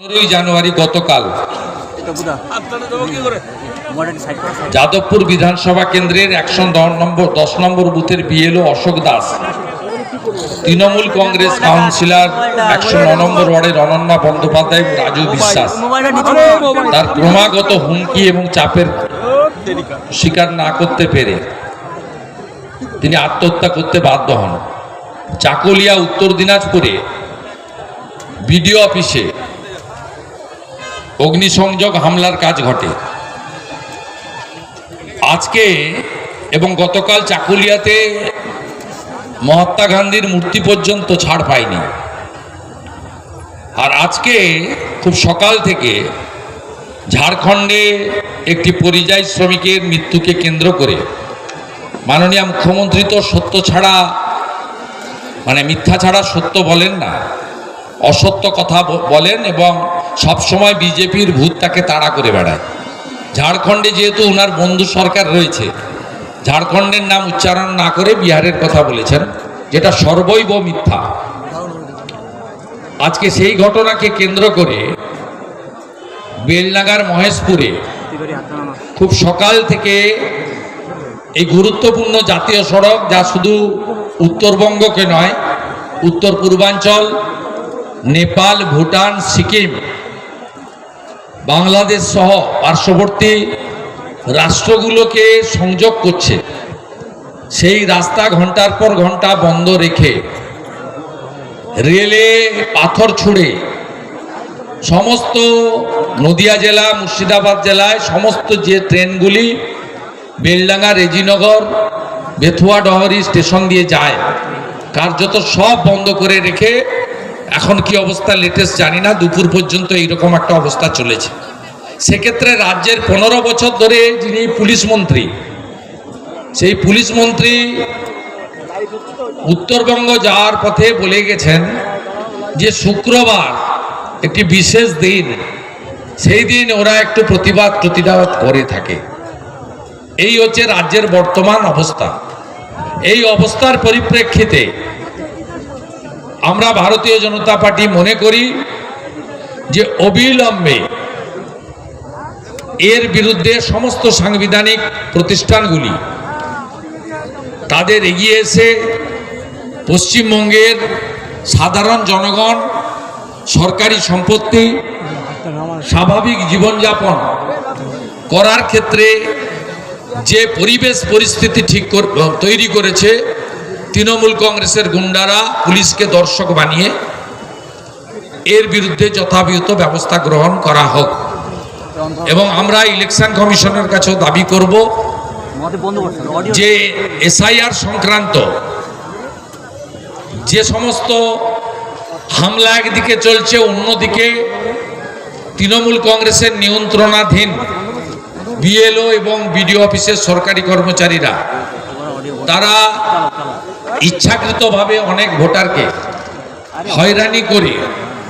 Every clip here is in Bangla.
পনেরোই জানুয়ারি গতকাল। যাদবপুর বিধানসভা কেন্দ্রের একশো দশ নম্বর দশ নম্বর বুথের বিএলও অশোক দাস। তৃণমূল কংগ্রেস কাউন্সিলর একশো ন নম্বর ওয়ার্ডের অনন্যা বন্দ্যোপাধ্যায় রাজু বিশ্বাস। তার ক্রমাগত হুমকি এবং চাপের স্বীকার না করতে পেরে তিনি আত্মহত্যা করতে বাধ্য হন। চাকুলিয়া, উত্তর দিনাজপুরে বিডিও অফিসে অগ্নিসংযোগ হামলার কাজ ঘটে। আজকে এবং গতকাল চাকুলিয়াতে মহাত্মা গান্ধীর মূর্তি পর্যন্ত ছাড় পায়নি। আর আজকে খুব সকাল থেকে ঝাড়খণ্ডে একটি পরিযায়ী শ্রমিকের মৃত্যুকে কেন্দ্র করে মাননীয় মুখ্যমন্ত্রী তো সত্য ছাড়া মানে মিথ্যা ছাড়া সত্য বলেন না, অসত্য কথা বলেন এবং সবসময় বিজেপির ভূত তাকে তাড়া করে বেড়ায়। ঝাড়খণ্ডে যেহেতু ওনার বন্ধু সরকার রয়েছে, ঝাড়খণ্ডের নাম উচ্চারণ না করে বিহারের কথা বলেছেন, যেটা সর্বৈব মিথ্যা। আজকে সেই ঘটনাকে কেন্দ্র করে বেলনাগার মহেশপুরে খুব সকাল থেকে এই গুরুত্বপূর্ণ জাতীয় সড়ক, যা শুধু উত্তরবঙ্গকে নয়, উত্তর পূর্বাঞ্চল, নেপাল, ভুটান, সিকিম বাংলাদেশ সহ পার্শ্ববর্তী রাষ্ট্রগুলোকে সংযোগ করছে। সেই রাস্তা ঘণ্টার পর ঘণ্টা বন্ধ রেখে রেলে পাথর ছুঁড়ে সমস্ত নদিয়া জেলা, মুর্শিদাবাদ জেলায় সমস্ত যে ট্রেনগুলি বেলডাঙ্গা, রেজিনগর, বেথুয়া, ডহরি স্টেশন দিয়ে যায়, কার্যত সব বন্ধ করে রেখে এখন কি অবস্থা লেটেস্ট জানি না, দুপুর পর্যন্ত এইরকম একটা অবস্থা চলেছে। সেক্ষেত্রে রাজ্যের পনেরো বছর ধরে যিনি পুলিশ মন্ত্রী, সেই পুলিশ মন্ত্রী উত্তরবঙ্গ যাওয়ার পথে বলে গেছেন যে শুক্রবার একটি বিশেষ দিন, সেই দিন ওরা একটু প্রতিবাদ প্রতিবাদ করে থাকে। এই হচ্ছে রাজ্যের বর্তমান অবস্থা। এই অবস্থার পরিপ্রেক্ষিতে আমরা ভারতীয় জনতা পার্টি মনে করি যে অবিলম্বে এর বিরুদ্ধে সমস্ত সাংবিধানিক প্রতিষ্ঠানগুলি তাদের এগিয়ে এসে পশ্চিমবঙ্গের সাধারণ জনগণ, সরকারি সম্পত্তি, স্বাভাবিক জীবনযাপন করার ক্ষেত্রে যে পরিবেশ পরিস্থিতি ঠিক তৈরি করেছে তৃণমূল কংগ্রেসের গুন্ডারা পুলিশকে দর্শক বানিয়ে এর বিরুদ্ধে যথাবিহিত ব্যবস্থা গ্রহণ করা হোক। এবং আমরা ইলেকশন কমিশনের কাছেও দাবি করব যে এসআইআর সংক্রান্ত যে সমস্ত হামলা একদিকে চলছে, অন্যদিকে তৃণমূল কংগ্রেসের নিয়ন্ত্রণাধীন বিএলও এবং বিডিও অফিসের সরকারি কর্মচারীরা, তারা ইচ্ছাকৃতভাবে অনেক ভোটারকে হয়রানি করে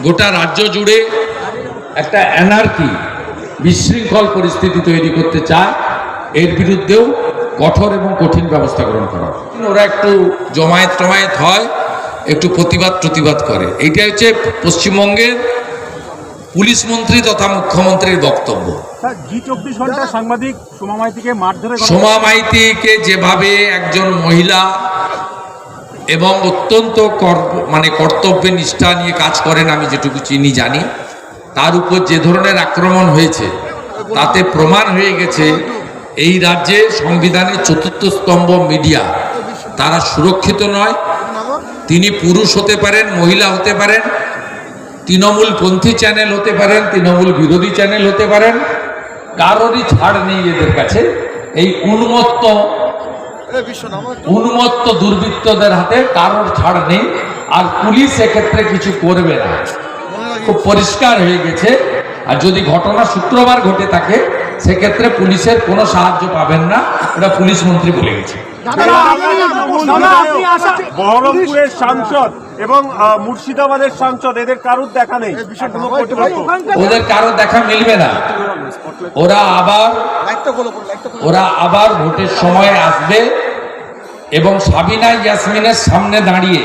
গোটা রাজ্য জুড়ে একটা অ্যানার্কি বিশৃঙ্খল পরিস্থিতি তৈরি করতে চায়। এর বিরুদ্ধেও কঠোর এবং কঠিন ব্যবস্থা গ্রহণ করা। ওরা একটু জমায়েত টমায়েত হয় একটু প্রতিবাদ প্রতিবাদ করে। এইটা হচ্ছে পশ্চিমবঙ্গের পুলিশ মন্ত্রী তথা মুখ্যমন্ত্রীর বক্তব্য। সোমা মাইতিকে যেভাবে একজন মহিলা এবং অত্যন্ত কর- মানে কর্তব্যে নিষ্ঠা নিয়ে কাজ করেন, আমি যেটুকু চিনি, জানি। তার উপর যে ধরনের আক্রমণ হয়েছে, তাতে প্রমাণ হয়ে গেছে, এই রাজ্যে সংবিধানের চতুর্থ স্তম্ভ মিডিয়া। তারা সুরক্ষিত নয়, তিনি পুরুষ হতে পারেন, মহিলা হতে পারেন, তৃণমূল পন্থী চ্যানেল হতে পারেন, তৃণমূল বিরোধী চ্যানেল হতে পারেন, কারোরই ছাড় নেই এদের কাছে। এই উন্মত্ত উন্মত্ত দুর্বৃত্তদের হাতে কারোর ছাড় নেই আর পুলিশ এক্ষেত্রে কিছু করবে না। খুব পরিষ্কার হয়ে গেছে। আর যদি ঘটনা শুক্রবার ঘটে থাকে সেক্ষেত্রে পুলিশের কোনো সাহায্য পাবেন না এটা পুলিশ মন্ত্রী বলে গেছে। বহরমপুরের সাংসদ এবং মুর্শিদাবাদের সাংসদ এদের কারুর দেখা নেই? ওদের কারও দেখা মিলবে না। ওরা আবার ওরা আবার ভোটের সময় আসবে। এবং সাবিনা ইয়াসমিনের সামনে দাঁড়িয়ে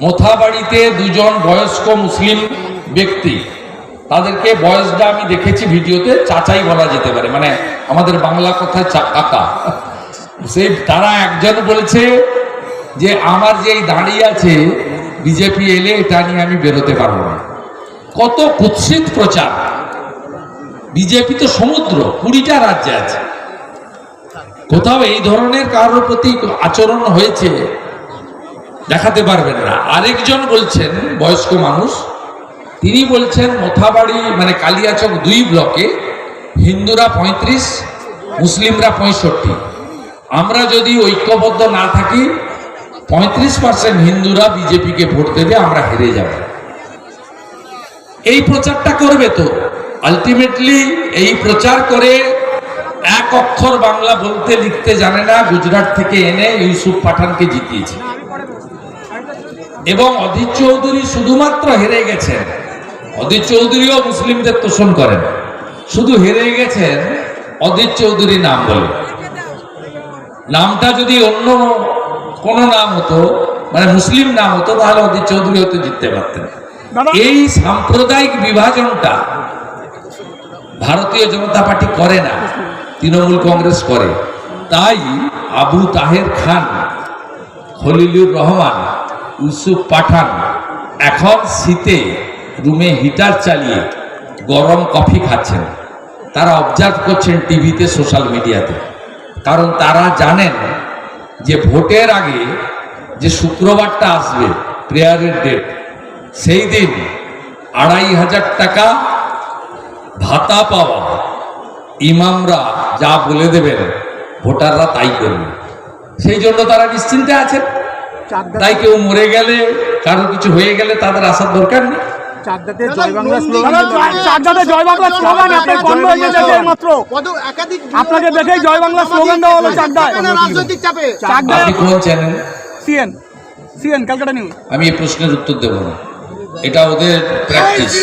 মোথাবাড়িতে দুজন বয়স্ক মুসলিম ব্যক্তি, তাদেরকে বয়সটা আমি দেখেছি ভিডিওতে, চাচাই বলা যেতে পারে মানে আমাদের বাংলা কথায় চা- কাকা। সেই তারা একজন বলেছে যে, আমার যে এই দাঁড়িয়ে আছে, বিজেপি এলে এটা নিয়ে আমি বেরোতে পারব না। কত কুৎসিত প্রচার। বিজেপি তো সমুদ্র, কুড়িটা রাজ্যে আছে। কোথাও এই ধরনের কারোর প্রতি আচরণ হয়েছে, দেখাতে পারবেন না। আরেকজন বলছেন, বয়স্ক মানুষ, তিনি বলছেন, মোথাবাড়ি মানে কালিয়াচক দুই ব্লকে হিন্দুরা পঁয়ত্রিশ, মুসলিমরা পঁয়ষট্টি। আমরা যদি ঐক্যবদ্ধ না থাকি, পঁয়ত্রিশ পার্সেন্ট হিন্দুরা বিজেপিকে ভোট দেবে, আমরা হেরে যাব। এই প্রচারটা করবে তো। আলটিমেটলি এই প্রচার করে এক অক্ষর বাংলা বলতে লিখতে জানে না গুজরাট থেকে এনে ইউসুফ পাঠানকে জিতিয়েছে। এবং অধীর চৌধুরী শুধুমাত্র হেরে গেছেন। অধীর চৌধুরীও মুসলিমদের তোষণ করেন। শুধু হেরে গেছেন অধীর চৌধুরী নাম বলে। নামটা যদি অন্য কোনো নাম হতো মানে মুসলিম নাম হতো তাহলে অধীর চৌধুরী হয়তো জিততে পারতেন। এই সাম্প্রদায়িক বিভাজনটা ভারতীয় জনতা পার্টি করে না। তৃণমূল কংগ্রেস করে। তাই আবু তাহের খান, খলিলুর রহমান, ইউসুফ পাঠান এখন শীতে রুমে হিটার চালিয়ে গরম কফি খাচ্ছেন। তারা অবজার্ভ করছেন টিভিতে সোশ্যাল মিডিয়াতে কারণ তারা জানেন যে ভোটের আগে যে শুক্রবারটা আসবে, প্রেয়ারের ডেট সেই দিন আড়াই হাজার টাকা ভাতা পাওয়া ইমামরা যা বলে দেবেন ভোটাররা তাই করবে। সেই জন্য তারা নিশ্চিন্তে আছেন। তাই কেউ মরে গেলে কারও কিছু হয়ে গেলে তাদের আসার দরকার নেই। আপনাকে দেখেই জয় বাংলা স্লোগান দেওয়া হলো চাকদায়। রাজনৈতিক চাপে। Channel CN. CN Calcutta news. আমি এই প্রশ্নের উত্তর দেব না। এটা ওদের প্র্যাকটিস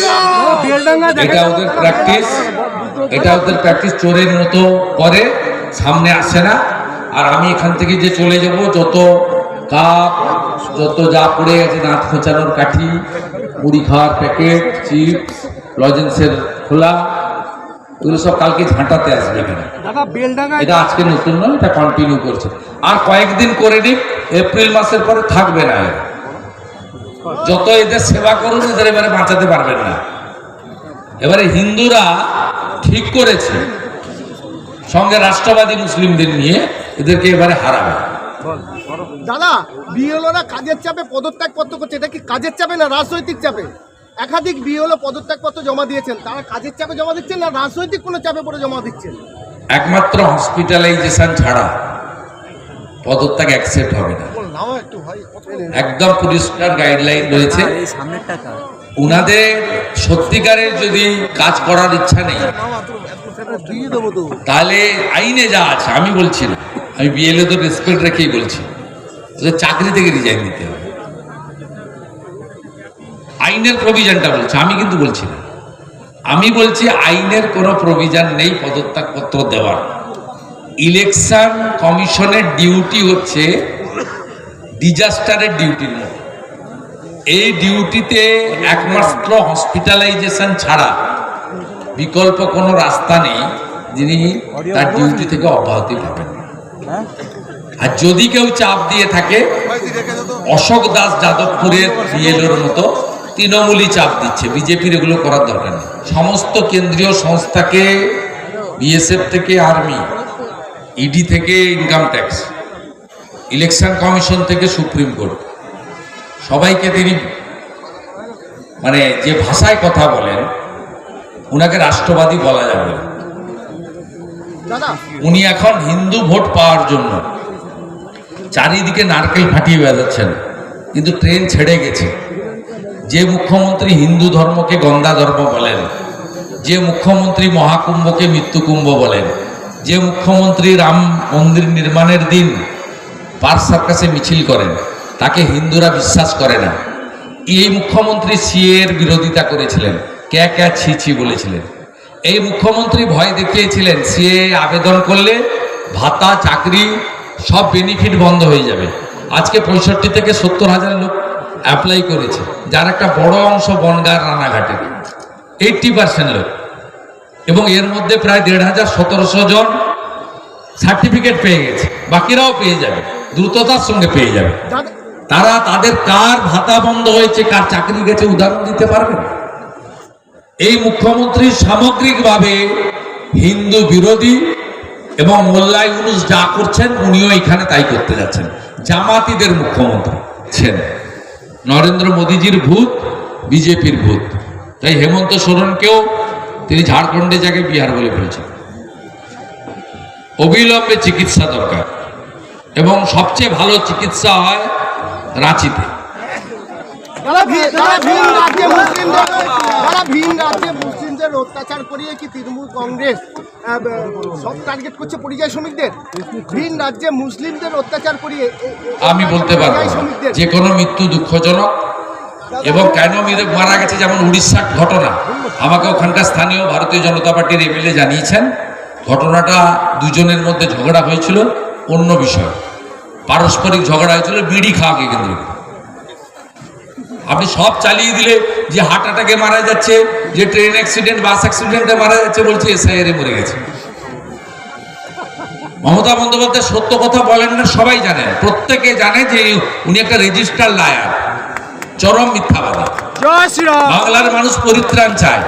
এটা ওদের প্র্যাকটিস এটা ওদের প্র্যাকটিস চোরের মতো করে সামনে আসে না। আর আমি এখান থেকে যে চলে যাব যত কাপ যত যা পড়ে গেছে খোঁচানোর কাঠি মুড়ি খাওয়ার প্যাকেট চিপস লজেন্সের খোলা এগুলো সব কালকে ঝাঁটাতে আসবে এটা আজকে নতুন নয় এটা কন্টিনিউ করছে। আর কয়েকদিন করে নিক এপ্রিল মাসের পরে থাকবে না যত এদের সেবা করুন এদের এবারে বাঁচাতে পারবেন না। এবারে হিন্দুরা ঠিক করেছে। সঙ্গে রাষ্ট্রবাদী মুসলিমদের নিয়ে এদেরকে এবারে হারাবে। দাদা বিএলওরা কাজের চাপে পদত্যাগ পত্র করছে এটা কি কাজের চাপে না রাজনৈতিক চাপে? একাধিক বিএলও পদত্যাগ পত্র জমা দিয়েছেন তারা কাজের চাপে জমা দিচ্ছেন না রাজনৈতিক কোনো চাপে পড়ে জমা দিচ্ছেন? একমাত্র হসপিটালাইজেশন ছাড়া পদত্যাগ অ্যাকসেপ্ট হবে না। নাও একটু ভাই একদম পরিষ্কার গাইডলাইন রয়েছে। সামনের টাকা উনাদের সত্যিকারের যদি কাজ করার ইচ্ছা নেই, তাহলে আইনে যা আছে, আমি বলছি না। আমি বিএলএ তো রেসপেক্ট রেখেই বলছি। চাকরি থেকে রিজাইন দিতে হবে। আইনের প্রভিজনটা বলছে, আমি কিন্তু বলছি না। আমি বলছি আইনের কোনো প্রভিজন নেই পদত্যাগ পত্র দেওয়ার। ইলেকশন কমিশনের ডিউটি হচ্ছে ডিজাস্টারের ডিউটির মতো এই ডিউটিতে একমাত্র হসপিটালাইজেশন ছাড়া বিকল্প কোনো রাস্তা নেই যিনি তার ডিউটি থেকে অব্যাহতি পাবেন। আর যদি কেউ চাপ দিয়ে থাকে, অশোক দাস যাদবপুরের বিএলওর মতো তৃণমূলই চাপ দিচ্ছে। বিজেপির এগুলো করার দরকার নেই। সমস্ত কেন্দ্রীয় সংস্থাকে বিএসএফ থেকে আর্মি ইডি থেকে ইনকাম ট্যাক্স ইলেকশন কমিশন থেকে সুপ্রিম কোর্ট সবাইকে তিনি মানে যে ভাষায় কথা বলেন উনাকে রাষ্ট্রবাদী বলা যাবে উনি এখন হিন্দু ভোট পাওয়ার জন্য চারিদিকে নারকেল ফাটিয়ে বেড়াচ্ছেন কিন্তু ট্রেন ছেড়ে গেছে। যে মুখ্যমন্ত্রী হিন্দু ধর্মকে গঙ্গা ধর্ম বলেন যে মুখ্যমন্ত্রী মহাকুম্ভকে মৃত্যুকুম্ভ বলেন যে মুখ্যমন্ত্রী রাম মন্দির নির্মাণের দিন পার্ক সার্কাসে মিছিল করেন তাকে হিন্দুরা বিশ্বাস করে না। এই মুখ্যমন্ত্রী সিএর বিরোধিতা করেছিলেন। ক্যা ক্যা ছি ছি বলেছিলেন। এই মুখ্যমন্ত্রী ভয় দেখিয়েছিলেন, সিএ আবেদন করলে ভাতা, চাকরি সব বেনিফিট বন্ধ হয়ে যাবে। আজকে পঁয়ষট্টি থেকে সত্তর হাজার লোক অ্যাপ্লাই করেছে। যার একটা বড় অংশ বনগার রানাঘাটের এইটটি পার্সেন্ট লোক। এবং এর মধ্যে প্রায় দেড় হাজার সতেরোশো জন সার্টিফিকেট পেয়ে গেছে। বাকিরাও পেয়ে যাবে। দ্রুততার সঙ্গে পেয়ে যাবে। তারা তাদের কার ভাতা বন্ধ হয়েছে, কার চাকরি গেছে, উদাহরণ দিতে পারবেন এই মুখ্যমন্ত্রী সামগ্রিকভাবে হিন্দু বিরোধী এবং মোল্লাই ইউনুস যা করছেন, উনিও এখানে তাই করতে যাচ্ছেন। জামাতিদের মুখ্যমন্ত্রী ছেন নরেন্দ্র মোদীজির ভূত, বিজেপির ভূত। তাই হেমন্ত সোরেনকেও তিনি ঝাড়খণ্ডে যাকে বিহার বলে ফেলেছেন অবিলম্বে চিকিৎসা দরকার। এবং সবচেয়ে ভালো চিকিৎসা হয় রাঁচিতে। অত্যাচার করিয়ে কি তৃণমূল কংগ্রেস সব টার্গেট করছে পরিযায়ী শ্রমিকদের? ভিন রাজ্যে মুসলিমদের অত্যাচার করিয়ে আমি বলতে পারব যে কোনো মৃত্যু দুঃখজনক এবং কেন মেরে মারা গেছে যেমন উড়িষ্যার ঘটনা। আমাকে ওখানকার স্থানীয় ভারতীয় জনতা পার্টির এমএলএ জানিয়েছেন ঘটনাটা দুজনের মধ্যে ঝগড়া হয়েছিল অন্য বিষয়। পারস্পরিক ঝগড়া হয়েছিল বিড়ি খাওয়াকে কেন্দ্র করে। আপনি সব চালিয়ে দিলে যে হার্ট অ্যাটাকে মারা যাচ্ছে যে ট্রেন অ্যাক্সিডেন্ট বাস অ্যাক্সিডেন্টে মারা যাচ্ছে বলছে এসআইআর মরে গেছে। মমতা বন্দ্যোপাধ্যায় সত্য কথা বলেন না সবাই জানেন প্রত্যেকে জানে যে উনি একটা রেজিস্টার লায়ার চরম মিথ্যাবাদী। বাংলার মানুষ পরিত্রাণ চায়।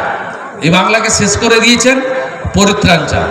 এই বাংলাকে শেষ করে দিয়েছেন পরিত্রাণ চায়।